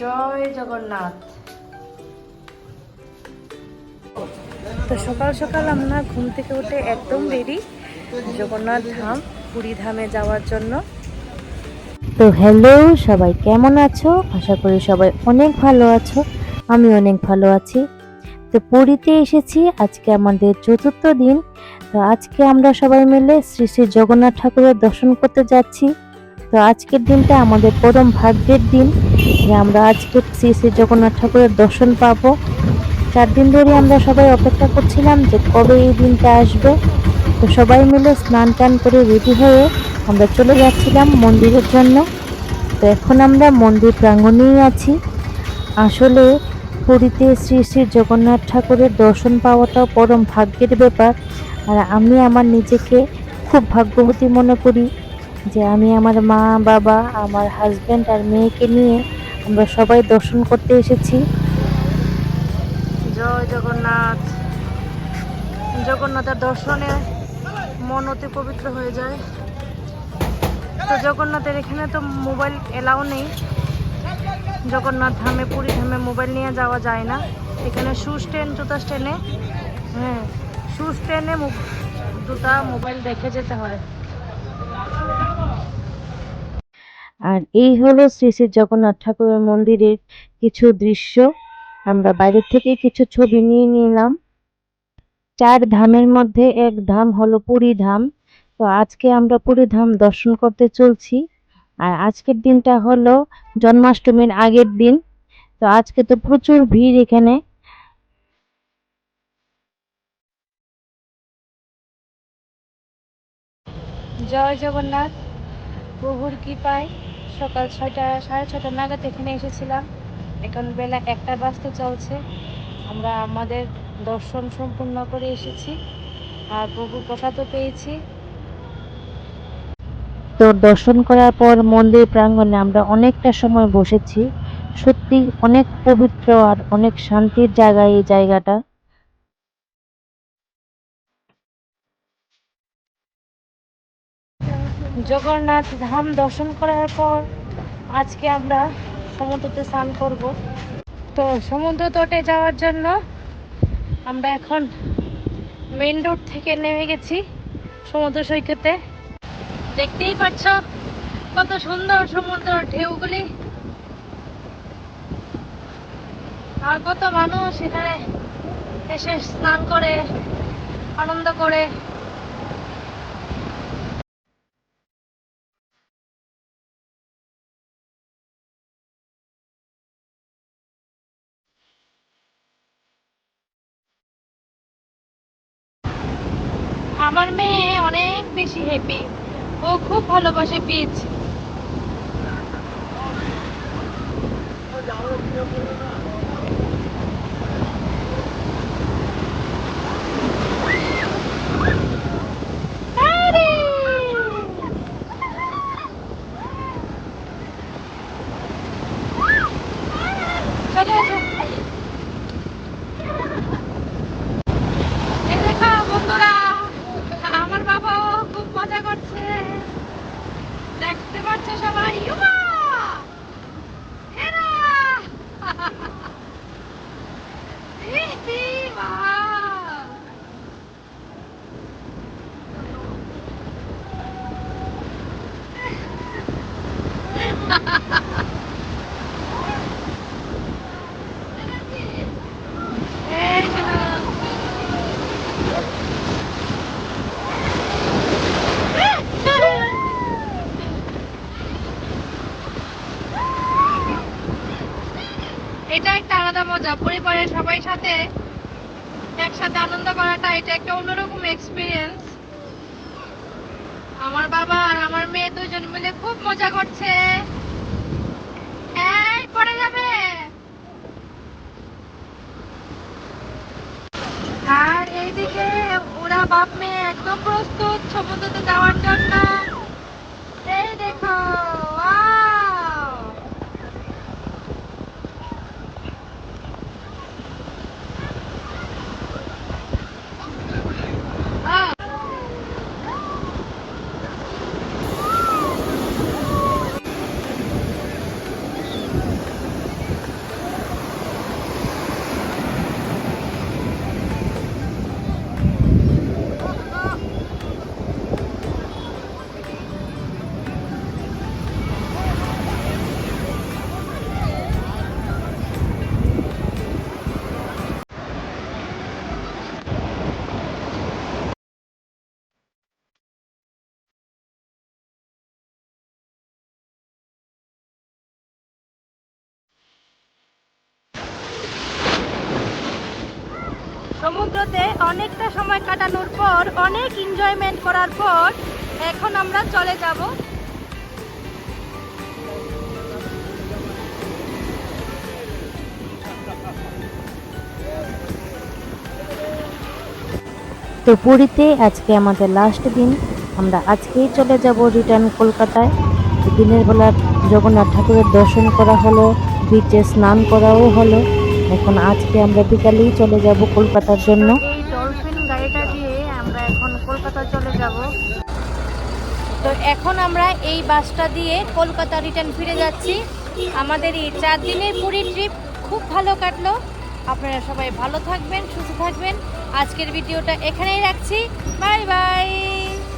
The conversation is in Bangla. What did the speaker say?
জয় জগন্নাথ। তো সকাল সকাল আমরা ঘুম থেকে উঠে একদম রেডি জগন্নাথ ধাম, পুরী ধামে যাওয়ার জন্য। তো হ্যালো সবাই কেমন আছো? আশা করি সবাই অনেক ভালো আছো, আমি অনেক ভালো আছি। তো পুরীতে এসেছি, আজকে আমাদের চতুর্থ দিন। তো আজকে আমরা সবাই মিলে শ্রী শ্রী জগন্নাথ ঠাকুরের দর্শন করতে যাচ্ছি। তো আজকের দিনটা আমাদের পরম ভাগ্যের দিন। যে আমরা আজকে শ্রী শ্রী জগন্নাথ ঠাকুরের দর্শন পাবো। চার দিন ধরে আমরা সবাই অপেক্ষা করছিলাম যে কবে এই দিনটা আসবে। তো সবাই মিলে স্নান টান করে রেডি হয়ে আমরা চলে যাচ্ছিলাম মন্দিরের জন্য। তো এখন আমরা মন্দির প্রাঙ্গণেই আছি। আসলে পুরীতে শ্রী শ্রী জগন্নাথ ঠাকুরের দর্শন পাওয়াটাও পরম ভাগ্যের ব্যাপার। আর আমি আমার নিজেকে খুব ভাগ্যবতী মনে করি। যে আমি আমার মা, বাবা, আমার হাজব্যান্ড আর মেয়েকে নিয়ে আমরা সবাই দর্শন করতে এসেছি। জয় জগন্নাথ। জগন্নাথের দর্শনে মন অতি পবিত্র হয়ে যায়। তো জগন্নাথের এখানে তো মোবাইল এলাও নেই। জগন্নাথ ধামে, পুরী ধামে মোবাইল নিয়ে যাওয়া যায় না। এখানে শু স্ট্যান্ড জুতা স্ট্যান্ডে হ্যাঁ শু স্ট্যান্ডে জুতা মোবাইল দেখে যেতে হয়। আর এই হলো শ্রী শ্রী জগন্নাথ ঠাকুরের মন্দিরের কিছু দৃশ্য। আমরা বাইরে থেকে কিছু ছবি নিয়ে নিলাম। চার ধামের মধ্যে এক ধাম হলো পুরী ধাম। তো আজকে আমরা পুরী ধাম দর্শন করতে চলছি। আর আজকের দিনটা হলো জন্মাষ্টমীর আগের দিন। তো আজকে তো প্রচুর ভিড় এখানে। জয় জগন্নাথ, প্রভুর কৃপায়। সকাল ছয়টা, সাড়ে ছটা নাগাদ এখানে এসেছিলাম। এখন বেলা একটা বাজতে চলছে। আমরা আমাদের দর্শন সম্পূর্ণ করে এসেছি। আর প্রভুর প্রসাদও পেয়েছি। তো দর্শন করার পর মন্দির প্রাঙ্গণে আমরা অনেকটা সময় বসেছি। সত্যি অনেক পবিত্র আর অনেক শান্তির জায়গা এই জায়গাটা। জগন্নাথ ধাম দর্শন করার পর আজকে আমরা সমুদ্রতে স্নান করব। তো সমুদ্র তটে যাওয়ার জন্য আমরা এখন মেন রোড থেকে নেমে গেছি সমুদ্র সৈকতে। দেখতেই পাচ্ছ কত সুন্দর সমুদ্র ঢেউগুলি। আর কত মানুষ এখানে এসে স্নান করে, আনন্দ করে। আমার মেয়ে অনেক বেশি হ্যাপি ও খুব ভালোবাসে পিচ আরে! চলে আসো। এই দেখো বন্ধুরা আমার বাবাও খুব মজা করছে দেখতে পাচ্ছে সবাই ইউমা! এরা! ইহি, বাহ! এই শোনো। এটা একটা আলাদা মজা। পরিবারের সবাই সাথে একসাথে আনন্দ করাটা এটা একটা অন্যরকম এক্সপিরিয়েন্স আমার বাবা আর আমার মেয়ে দুজন মিলে খুব মজা করছে। পড়ে যাবে। আর এইদিকে ওরা বাপ মেয়ে একদম প্রস্তুত সমুদ্রতে যাওয়ার জন্য। সমুদ্রতে অনেকটা সময় কাটানোর পর, অনেক এনজয়মেন্ট করার পর এখন আমরা চলে যাব। তো পুরীতে আজকে আমাদের লাস্ট দিন। আমরা আজকেই চলে যাব রিটার্ন কলকাতায়। দিনের বেলা জগন্নাথ ঠাকুরের দর্শন করা হলো বিচে স্নান করাও হলো। এখন আজকে আমরা বিকালেই চলে যাব কলকাতার জন্য। গাড়িটা দিয়ে আমরা এখন চলে তো এখন আমরা এই বাসটা দিয়ে কলকাতা রিটার্ন ফিরে যাচ্ছি। আমাদের এই চার দিনের পুরী ট্রিপ খুব ভালো কাটলো। আপনারা সবাই ভালো থাকবেন, সুস্থ থাকবেন। আজকের ভিডিওটা এখানেই রাখছি। Bye bye!